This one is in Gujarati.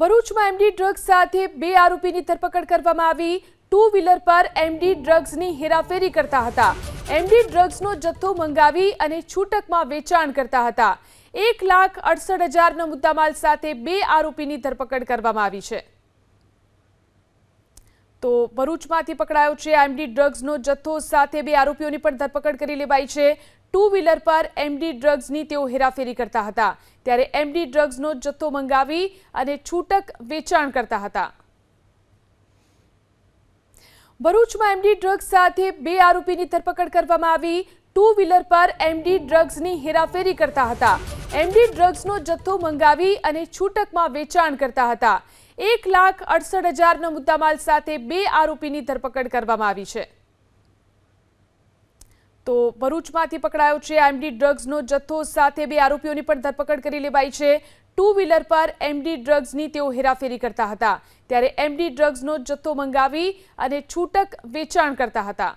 ભરૂચમાં એમડી ડ્રગ્સ સાથે બે આરોપીની ધરપકડ કરવામાં આવી. ટુ વ્હીલર પર એમડી ડ્રગ્સની હેરાફેરી કરતા હતા. એમડી ડ્રગ્સનો જથ્થો મંગાવી અને છૂટકમાં વેચાણ કરતા હતા. એક લાખ અડસઠ હજારનો મુદ્દામાલ સાથે બે આરોપીની ધરપકડ કરવામાં આવી છે. તો ભરૂચમાંથી પકડાયો છે. એમડી ડ્રગ્સનો જથ્થો સાથે બે આરોપીઓની પણ ધરપકડ કરી લેવાઈ છે. ટુ વ્હીલર પર એમડી ડ્રગ્સની તેઓ હેરાફેરી કરતા હતા. ત્યારે એમડી ડ્રગ્સનો જથ્થો મંગાવી અને છૂટક વેચાણ કરતા હતા. ભરૂચમાં એમડી ડ્રગ્સ સાથે બે આરોપીની ધરપકડ કરવામાં આવી. ટુ વ્હીલર પર એમડી ડ્રગ્સની હેરાફેરી કરતા હતા. એમડી ડ્રગ્સનો જથ્થો મંગાવી અને છૂટકમાં વેચાણ કરતા હતા. એક લાખ અડસઠ હજારનો મુદ્દામાલ સાથે બે આરોપીની ધરપકડ કરવામાં આવી છે. તો ભરૂચમાંથી પકડાયો છે. એમડી ડ્રગ્સનો જથ્થો સાથે બે આરોપીઓની પણ ધરપકડ કરી લેવાઈ છે. ટુ વ્હીલર પર એમડી ડ્રગ્સની તેઓ હેરાફેરી કરતા હતા. ત્યારે એમડી ડ્રગ્સનો જથ્થો મંગાવી અને છૂટક વેચાણ કરતા હતા.